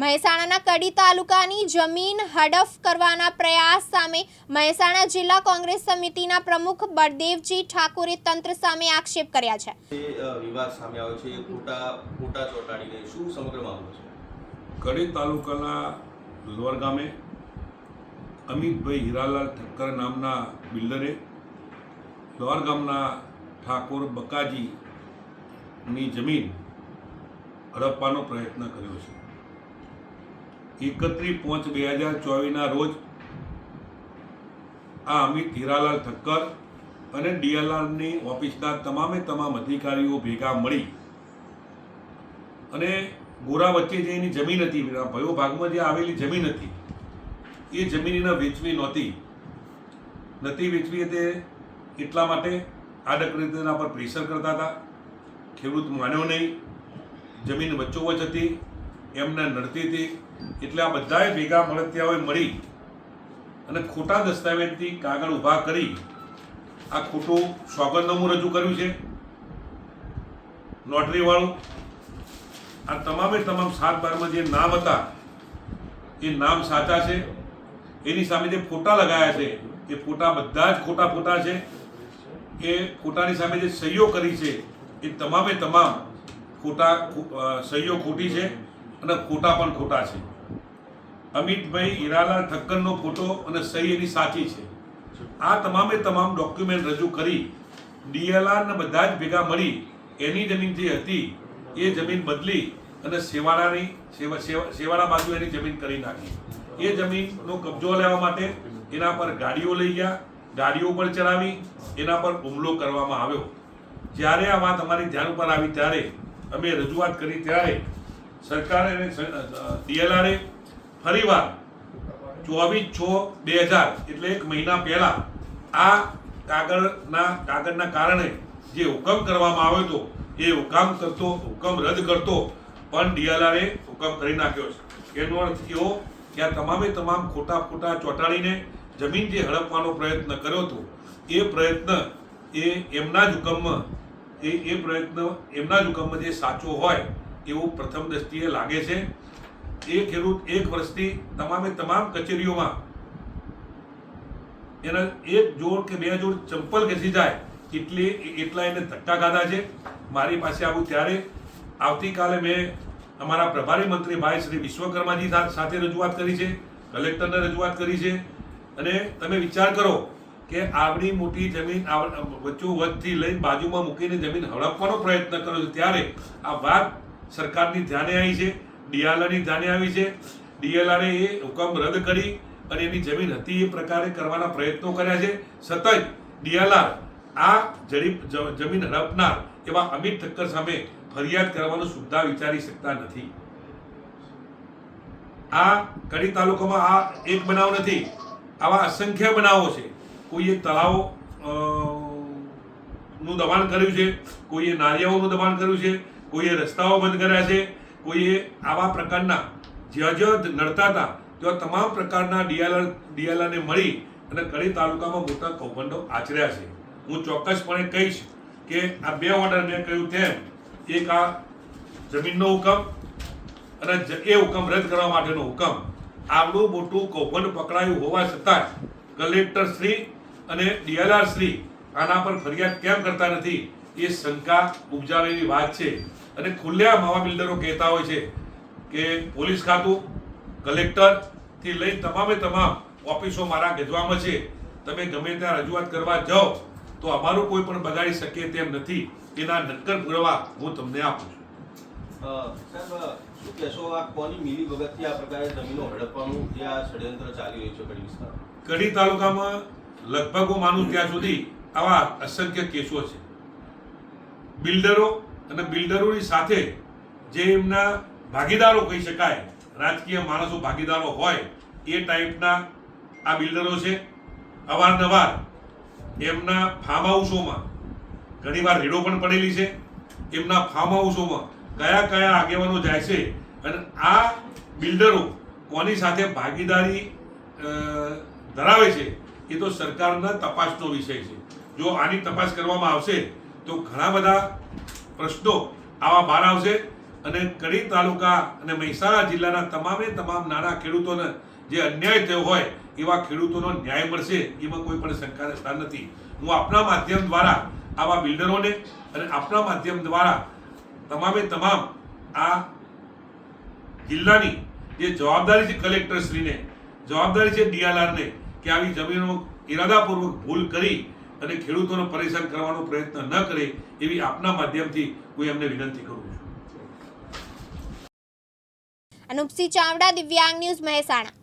મહેસાણાના કડી તાલુકાની જમીન હડફ કરવાના પ્રયાસ સામે મહેસાણા જિલ્લા કોંગ્રેસ સમિતિના પ્રમુખ બળદેવજી ઠાકોરે તંત્ર સામે આક્ષેપ કર્યા છે. વિવાદ સામે આવ્યો છે એ ખોટા ખોટા ચોંટાડીને શું સમગ્ર મામલો છે? કડી તાલુકાના લોર ગામે અમિતભાઈ હીરાલાલ ઠક્કર નામના બિલ્ડરે લોર ગામના ઠાકોર બકાજીની જમીન હડપવાનો પ્રયત્ન કર્યો છે. એકત્રીસ પાંચ બે હજાર ચોવીસના રોજ આ અમિત હીરાલાલ ઠક્કર અને ડીએલઆરની ઓફિસના તમામે તમામ અધિકારીઓ ભેગા મળી અને ગોરા વચ્ચે જે એની જમીન હતી ભયો ભાગમાં જે આવેલી જમીન હતી, એ જમીન એના વેચવી નહોતી. નથી વેચવી તે એટલા માટે આડક રીતે એના પર પ્રેશર કરતા હતા. ખેડૂત માન્યો નહીં. જમીન વચ્ચોવચ હતી. એમને નડતી હતી. એટલે આ બધાએ ભેગા મળતિયાઓએ મળી અને ખોટા દસ્તાવેજથી કાગળ ઊભા કરી આ ખોટું સોગંદનામું રજૂ કર્યું છે. લોટરીવાળું આ તમામે તમામ સાત બારમાં જે નામ હતા, એ નામ સાચા છે. એની સામે જે ફોટા લગાયા છે, એ ફોટા બધા જ ખોટા ફોટા છે. એ ફોટાની સામે જે સહીઓ કરી છે, એ તમામે તમામ ખોટા સહીઓ ખોટી છે. અને ખોટા પણ ખોટા છે. અમિતભાઈ હીરાલાલ ઠક્કરનો ફોટો અને સહી એની સાચી છે. આ તમામે તમામ ડોક્યુમેન્ટ રજૂ કરી ડીએલઆર ને બધા જ ભેગા મળી એની જમીન જે હતી એ જમીન બદલી અને સેવા- સેવાડા બાજુ એની જમીન કરી નાખી. એ જમીનનો કબજો લેવા માટે એના પર ગાડીઓ લઈ ગયા, ગાડીઓ પર ચડાવી એના પર હુમલો કરવામાં આવ્યો. જ્યારે આ વાત અમારી ધ્યાન ઉપર આવી ત્યારે અમે રજૂઆત કરી ત્યારે સરકારે અને ડીએલઆરે ફરીવાર ચોવીસ છ બે હજાર એટલે એક મહિના પહેલાં આ કાગળના કાગળના કારણે જે હુકમ કરવામાં આવ્યો હતો, એ હુકમ કરતો, હુકમ રદ કરતો, પણ ડીએલઆરે હુકમ કરી નાખ્યો છે. એનો અર્થ એવો કે આ તમામે તમામ ખોટા ખોટા ચોંટાડીને જમીન જે હડપવાનો પ્રયત્ન કર્યો હતો, એ પ્રયત્ન એ એમના જ હુકમમાં, એ એ પ્રયત્ન એમના જ હુકમમાં જે સાચો હોય એવું પ્રથમ દ્રષ્ટિએ લાગે છે. એ ખેડૂત એક વર્ષથી તમામે તમામ કચેરીઓમાં એના એક જોડ કે બે જોડ ચંપલ ઘસી જાય. એટલે એટલા એને ધક્કા ખાધા છે. મારી પાસે આવું ત્યારે આવતીકાલે મેં અમારા પ્રભારી મંત્રી ભાઈ શ્રી વિશ્વકર્માજી સાથે રજૂઆત કરી છે. કલેક્ટરને રજૂઆત કરી છે. અને તમે વિચાર કરો કે આવડી મોટી જમીન વચ્ચો વચ્ચોવચ્ચથી લઈ બાજુમાં મૂકીને જમીન હડપવાનો પ્રયત્ન કર્યો છે. ત્યારે આ વાત સરકારની ધ્યાને આવી છે ડીઆરઆરની ધ્યાને આવી છે. ડીએલઆરએ એ હુકમ રદ કરી અને એની જમીન હતી એ પ્રકારે કરવાના પ્રયત્નો કર્યા છે. સતત ડીએલઆર આ જડી જમીન હડપનાર એવા અમિત ઠક્કર સામે ફરિયાદ કરવાનું સુદ્ધા વિચારી શકતા નથી. આ કડી તાલુકામાં આ એક બનાવ નથી, આવા અસંખ્ય બનાવો છે. કોઈએ તળાવો નું દબાણ કર્યું છે, કોઈએ નારિયાઓનું દબાણ કર્યું છે કોઈએ રસ્તાઓ બંધ કર્યા છે, કોઈએ આવા પ્રકારના જ્યાં જ્યાં નડતા હતા, ત્યાં તમામ પ્રકારના ડીએલઆર ડીએલઆરને મળી અને કડી તાલુકામાં મોટા કૌભાંડો આચર્યા છે. હું ચોક્કસપણે કહીશ કે આ બે ઓર્ડર મેં કહ્યું તેમ, એક આ જમીનનો હુકમ અને એ હુકમ રદ કરવા માટેનો હુકમ. આવડું મોટું કૌભાંડ પકડાયું હોવા છતાં કલેક્ટર શ્રી અને ડીએલઆર શ્રી આના પર ફરિયાદ કેમ કરતા નથી, એ શંકા ઉપજાવેલી વાત છે. અને ખુલ્લેઆમ આવા બિલ્ડરો કહેતા હોય છે કે પોલીસ ખાતું કલેક્ટરથી લઈ તમામે તમામ ઓફિસો મારા ગજવામાં છે. તમે ગમે ત્યાં રજૂઆત કરવા જાઓ તો અમારું કોઈ પણ બગાડી શકે તેમ નથી. એના નક્કર પુરાવા હું તમને આપું છું. શું કહેશો આ કોની મિલી ભગતથી આ પ્રકારે જમીનો હડપવાનું જે આ ષડયંત્ર ચાલી રહ્યું છે કડી વિસ્તારમાં? કડી તાલુકામાં લગભગ હું માનું ત્યાં સુધી આવા અસંખ્ય કેસો છે. બિલ્ડરો અને બિલ્ડરોની સાથે જે એમના ભાગીદારો કહી શકાય, રાજકીય માણસો ભાગીદારો હોય, એ ટાઈપના આ બિલ્ડરો છે. અવારનવાર એમના ફાર્મ હાઉસોમાં ઘણીવાર રેડો પણ પડેલી છે. એમના ફાર્મ હાઉસોમાં કયા કયા આગેવાનો જાય છે અને આ બિલ્ડરો કોની સાથે ભાગીદારી ધરાવે છે, એ તો સરકારના તપાસનો વિષય છે. જો આની તપાસ કરવામાં આવશે, તો ઘણા બધા પ્રશ્નો આવા બહાર આવશે અને કડી તાલુકા અને મહેસાણા જિલ્લાના તમામે તમામ નાના ખેડૂતોને જે અન્યાય થયો હોય એવા ખેડૂતોનો ન્યાય મળશે, એમાં કોઈ પણ શંકાને સ્થાન નથી. હું આપના માધ્યમ દ્વારા આવા બિલ્ડરોને અને આપના માધ્યમ દ્વારા તમામે તમામ આ જિલ્લાની જે જવાબદારી છે કલેક્ટરશ્રીને, જવાબદારી છે ડીઆરઆરને કે આવી જમીનો ઇરાદાપૂર્વક ભૂલ કરી અને ખેડૂતોને પરેશાન કરવાનો પ્રયત્ન ન કરે એવી આપના માધ્યમથી હું એમને વિનંતી કરું છું. અનુપસિંહ ચાવડા, દિવ્યાંગ ન્યૂઝ મહેસાણા.